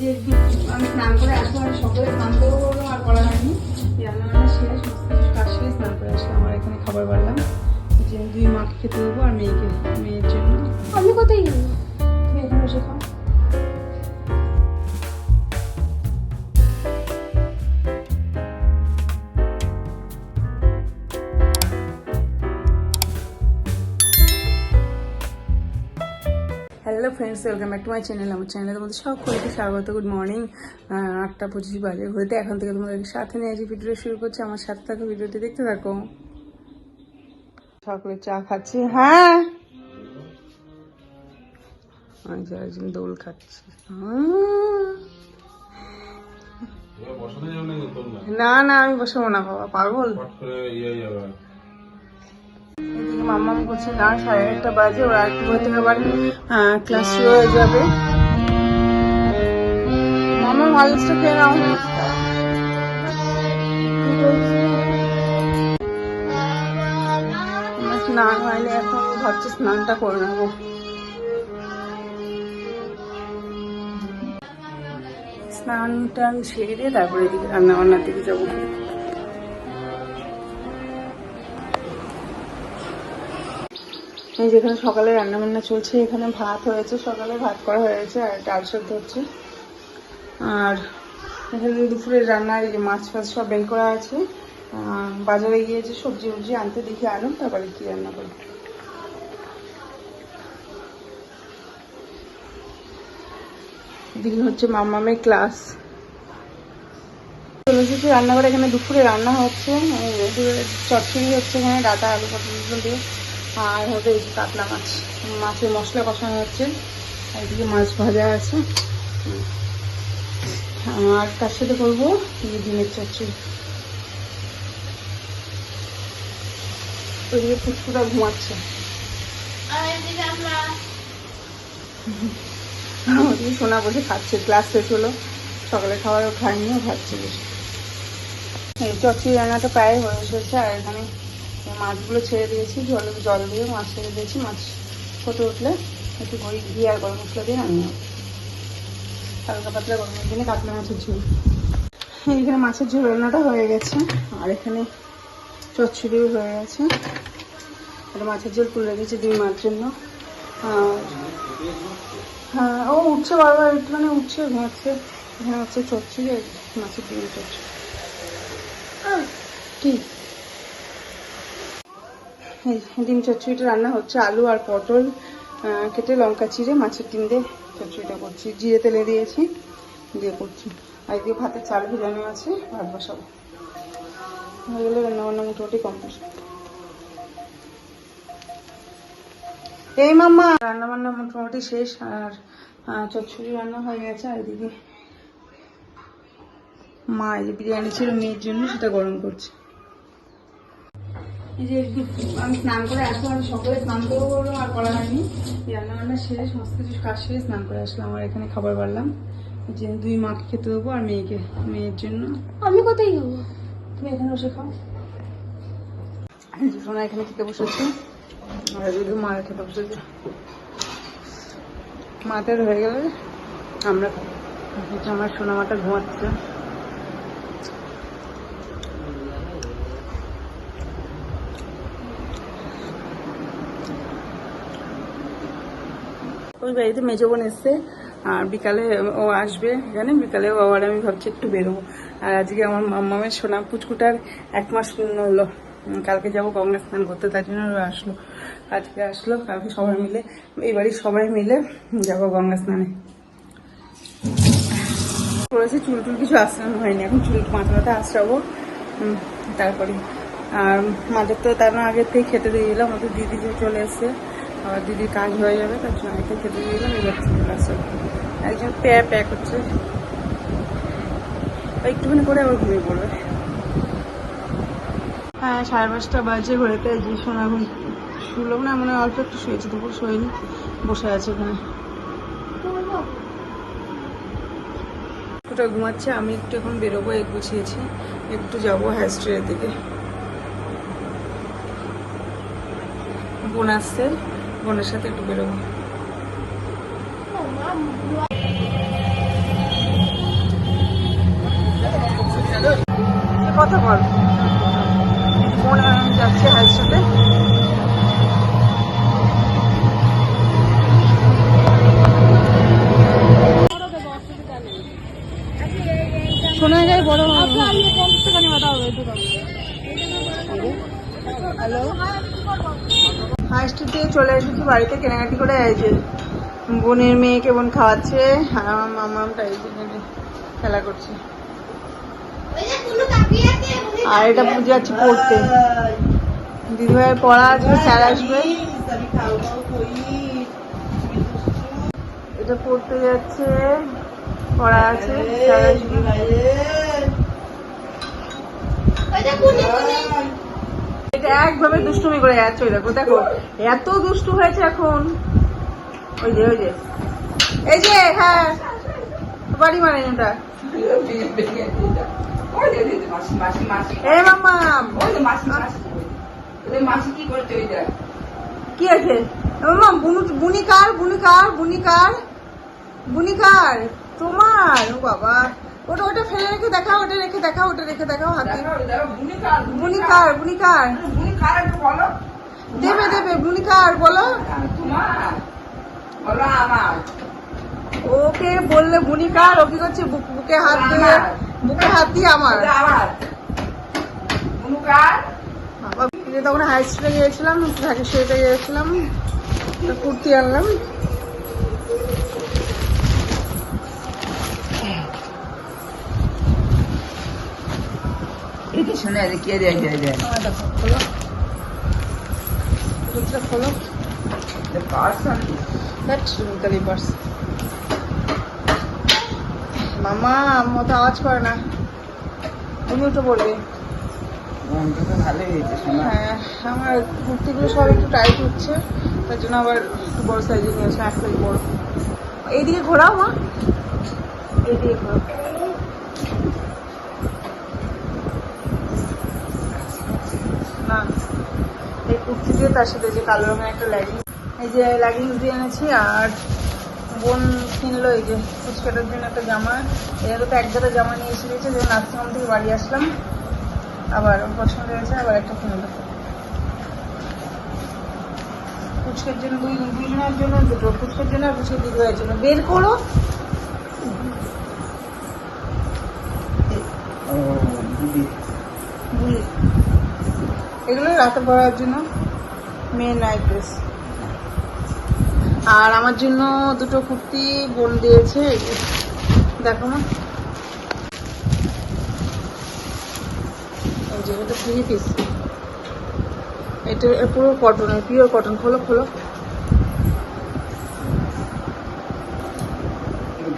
যে একটু আমি স্নান করে আসলাম আমি সকালে স্নান করব বললাম আর করা হয়নি। রান্না সেরে কাজ সেরে স্নান করে আসলাম। আমার এখানে খাবার বাড়লাম। যে দুই মাকে খেতে দেবো আর মেয়েকে মেয়ের জন্য। আমি কোথায় গেলাম? তুমি এখানে বসে খাও hello friends welcome back to my channel আমার চ্যানেলে তোমাদের সকলকে স্বাগত। গুড মর্নিং আটটা পঁচিশ বাজে। ঘুরতে এখন থেকে তোমাদের সাথে নিয়ে আজকে ভিডিও শুরু করছি। আমার সাথে থাকো ভিডিওটি দেখতে থাকো। সকলে চা খাচ্ছি। হ্যাঁ? একজন দোল খাচ্ছি। না না আমি বসাবো না বাবা পাগল। মাম্মাম করছে না, সাড়ে একটা বাজে, ওরা একটু থেকে আবার ক্লাস শুরু হয়ে যাবে। মামা হলসটা খেয়ে নাও। স্নান হয়নি, এখন ভাবছি স্নানটা করে নেব। স্নান টান সেরে তারপরে এদিকে রান্না বান্নার দিকে যাব। এই যেখানে সকালে রান্না বান্না চলছে, এখানে ভাত হয়েছে, সকালে ভাত করা হয়েছে আর ডাল সেদ্ধ হচ্ছে। আর এখানে দুপুরের রান্নার এই যে মাছ ফাছ সব বের করা আছে বাজারে গিয়েছে সবজি উবজি আনতে দেখি আনো তারপরে কি রান্না করি এদিকে হচ্ছে ক্লাস। চলে রান্নাঘরে এখানে দুপুরে রান্না হচ্ছে চচ্চড়ি হচ্ছে এখানে, ডাটা, আলু পটল দিয়ে। আর হবে এই যে কাতলা মাছ। মাছের মশলা কষানো হচ্ছে। আর এদিকে মাছ ভাজা আছে। আর তার সাথে করব? ডিমের চচ্চড়ি। ওইদিকে ফুটফুটা ঘুমাচ্ছে। ওদিকে সোনা বসে খাচ্ছে। ক্লাস শেষ হলো। সকালে খাবার খায়নি ও খাচ্ছে বসে এই চচ্চড়ি রান্নাটা প্রায় হয়ে এসেছে আর এখানে মাছগুলো ছেড়ে দিয়েছি, জল জল দিয়ে মাছ ছেড়ে দিয়েছি। মাছ ফুটে উঠলে একটু ঘি ঘি আর গরম মশলা দিয়ে রান্না হালকা পাতলা গরমের দিনে কাতলা মাছের ঝোল। এখানে মাছের ঝোল রান্নাটা হয়ে গেছে, আর এখানে চচ্চড়িও হয়ে গেছে। একটা মাছের ঝোল তুলে রেখেছি দুই মার জন্য। হ্যাঁ ও উঠছে বারবার একটুখানি উঠছে, ঘুমাচ্ছে। এখানে হচ্ছে চচ্চড়ি আর মাছের ডিম চচ্চড়ি। কি? এই ডিম চচ্চড়িটা রান্না হচ্ছে আলু আর পটল কেটে লঙ্কা চিড়ে, মাছের ডিম দিয়ে চচ্চড়িটা করছি। জিরে তেলে দিয়েছি, দিয়ে করছি। আর এদিকে ভাতের চাল ভিজানো আছে, ভাত বসাবো। হয়ে গেলে রান্না বান্না মোটামুটি কমপ্লিট এই মাম্মা! রান্না বান্না মোটামুটি শেষ, আর চচ্চড়ি রান্না হয়ে গেছে, আর এদিকে মা এই বিরিয়ানি ছিল মেয়ের জন্য, সেটা গরম করছে। এই যে একটু আমি স্নান করে আসলাম আমি সকালে স্নান করব বললাম আর করা হয়নি। রান্না বান্না সেরে সমস্ত কিছু কাজ সেরে স্নান করে আসলাম আমার এখানে খাবার বাড়লাম। যে দুই মাকে খেতে দেবো আর মেয়েকে মেয়ের জন্য। আমি কোথায় গেলাম তুমি এখানে বসে খাও। সোনা এখানে খেতে বসেছে। আর যদি মা খেতে বসেছে। মাদের হয়ে গেলে আমরা খাব। আমার সোনা মাটা ঘুমাচ্ছে। ওই বাড়িতে মেজো বোন এসছে, আর বিকালে ও আসবে এখানে, বিকালে ও আবার আমি ভাবছি একটু বেরোবো। আর আজকে আমার মামের সোনা পুচকুটার এক মাস পূর্ণ হলো। কালকে যাব গঙ্গা স্নান করতে, তার জন্য আসলো। আজকে আসলো, কালকে সবাই মিলে, এই বাড়ির সবাই মিলে যাব গঙ্গা স্নানে। করেছি, চুল টুল কিছু আশ্রানো হয়নি, এখন চুল মাথা মাথা আশ্রাবো তারপরে, আর মাদের তো তার আগের থেকে খেতে দিয়ে দিলাম, ওদের দিদি চলে এসছে আবার দিদির কাজ হয়ে যাবে তার জন্য আগে থেকে খেতে দিয়ে দিলাম এবার চলে একজন প্যা প্যা করছে একটুখানি করে আবার ঘুমিয়ে পড়বে। হ্যাঁ সাড়ে পাঁচটা বাজে ঘরেতে যে শোনা এখন শুনলাম না মানে অল্প একটু শুয়েছে দুপুর শোয়নি বসে আছে ওখানে একটুটা ঘুমাচ্ছে আমি একটু এখন বেরোবো এক গুছিয়েছি একটু যাব হ্যাস্ট্রির দিকে। বোন আসছে। বোনের সাথে একটু বেরোব। কত ভালো বাড়িতে কেনাকাটি করে যে বোনের মেয়েকে বোন খাওয়াচ্ছে, আর আমার মামামটা এই খেলা করছে। আর এটা পুজো যাচ্ছে পড়তে। দিদিভাইয়ের পড়া আছে, স্যার আসবে। এটা পড়তে যাচ্ছে, পড়া আছে, স্যার আসবে। একভাবে দুষ্টুমি করে যাচ্ছে দেখো দেখো, এত দুষ্টু হয়েছে এখন। ওই যে ওই যে। এই যে হ্যাঁ বাড়ি মানে বুনিকার, তোমার, ও বাবা। ওটা ওটা ফেলে রেখে দেখাও ওটা রেখে দেখাও ওটা রেখে দেখাও হাতে। বুনিকার বুনিকার দেবে দেবে বুনিকার বলো। ওকে বললে বুনিকার ও কি করছে? বুক- হাত দিয়ে বুকে হাত দিয়ে আমার। তখন হাই স্কুলে গিয়েছিলাম ঢাকেশ্বরীতে গিয়েছিলাম কুর্তি আনলাম। আমার দেখো খোলো। কুর্তিটা খোলো। দ্যাট কালি পার্স মামা মতো আওয়াজ করে না। তুমি একটু বলবে। হ্যাঁ আমার কুর্তিগুলো সব একটু টাইট হচ্ছে। তার জন্য আবার একটু বড় সাইজে নিয়েছে এক সাইজ বড় এইদিকে ঘোরাও মা। এইদিকে ঘোরাও না এই কুর্তি দিয়ে তার সাথে যে কালো রঙের একটা লেগিংস এই যে লেগিংস দিয়ে এনেছি আর বোন কিনলো এই যে ফুচকাটার জন্য একটা জামা। এর তো এক জায়গায় জামা নিয়ে এসে গেছে যখন নার্সিংহোম থেকে বাড়ি আসলাম। আবার ওর পছন্দ হয়েছে আবার একটা কিনে দেবো। ফুচকার জন্য দুই দুজনের জন্য দুটো ফুচকার জন্য আর ফুচকার দিদিভাইয়ের জন্য। বের করো। বুলি এগুলো রাতে পরার জন্য মেয়ে নাইট ড্রেস আর আমার জন্য দুটো কুর্তি বোন দিয়েছে দেখো মা। এই যে এটা থ্রি পিস এটা পুরো কটন পিওর কটন খোলো খোলো।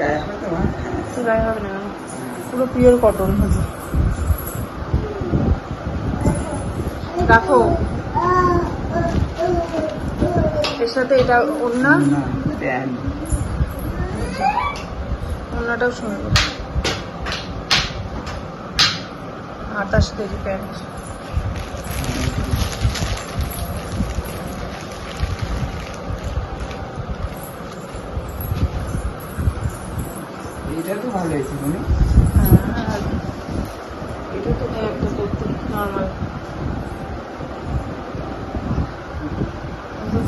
গায়ে হবে না। পুরো পিওর কটন হচ্ছে রাখো। এর সাথে এটা ওড়না? ওড়নাটাও সুন্দর আর তার সাথে যে প্যান্ট এটা তো ভালো হয়েছে তুমি আর এটা তো এই একটা কুর্তি নর্মাল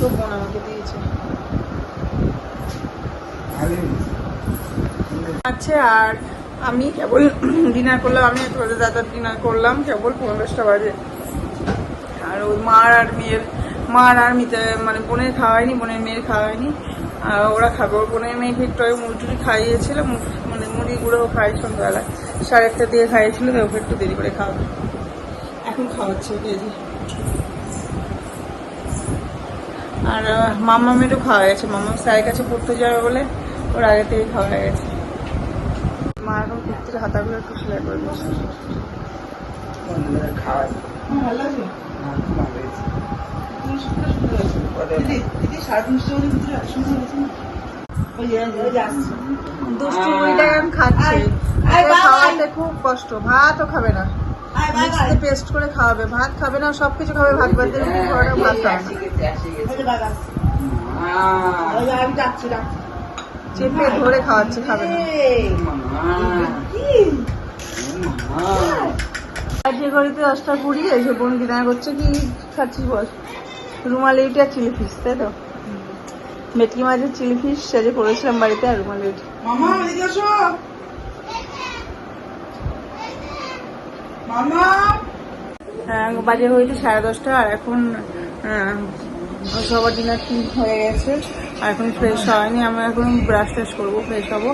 দুটো বোন আমাকে দিয়েছে। আছে আর আমি কেবল ডিনার করলাম, আমি তোদের দাদার ডিনার করলাম, কেবল পনেরোটা বাজে। আর ওই মার আর মেয়ের, মার আর মিতে মানে বোনের খাওয়ায়নি, বোনের মেয়ের খাওয়ায়নি। আর ওরা খাবে, ওর বোনের মেয়েকে একটু আগে মুড়ি টুড়ি খাইয়েছিল মানে মুড়ি গুঁড়ো খাই সন্ধ্যাবেলা সাড়ে একটা দিয়ে খাইয়েছিল তো ওকে একটু দেরি করে খাওয়াবে। এখন খাওয়াচ্ছে ওকে এই যে। আর মামা মেয়েরও খাওয়া গেছে। মামা স্যারের কাছে পড়তে যাবে বলে ওর আগে থেকে খাওয়া গেছে। মা এখন কুর্তির হাতাগুলো একটু সেলাই করে দিচ্ছে দুষ্টু খাচ্ছে। খাওয়াতে খুব কষ্ট। ভাতও খাবে না। মিক্সিতে পেস্ট করে খাওয়াবে। ভাত খাবে না সব কিছু খাবে ভাত বাদ দিয়ে ঘরে ভাত খাবে না। চেপে ধরে খাওয়াচ্ছে খাবে না। আজকে ঘড়িতে দশটা কুড়ি এসে বোন ডিনার করছে কি খাচ্ছিস রুমাল এইটা আর চিলি ফিশ তাই তো? ভেটকি মাছের চিলি ফিশ সেজে করেছিলাম বাড়িতে আর রুমাল এইটা মামা এদিকে আসো মামা আহ, বাজে হয়েছে সাড়ে দশটা, আর এখন সবার ডিনার হয়ে গেছে। আর এখন ফ্রেশ হয়নি, আমরা এখন ব্রাশ টাশ করব ফ্রেশ হব।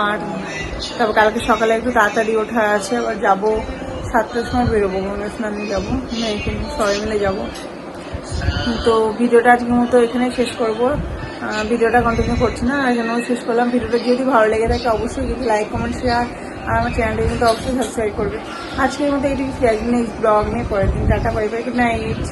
আর তারপর কালকে সকালে একটু তাড়াতাড়ি ওঠা আছে আবার যাব সাতটার সময় বেরোবো গঙ্গা স্নানে যাব। মেয়েকে নিয়ে সবাই মিলে যাব। তো ভিডিওটা আজকের মতো এখানে শেষ করব। ভিডিওটা কন্টিনিউ করছি না আর জন্য শেষ করলাম। ভিডিওটা যদি ভালো লেগে থাকে, অবশ্যই যদি লাইক কমেন্ট শেয়ার আর আমার চ্যানেলটির কিন্তু অবশ্যই সাবস্ক্রাইব করবে। আজকের মতো এইটুকু শেয়ার নেক্সট ব্লগ নিয়ে পরের দিন। Tata bye bye good night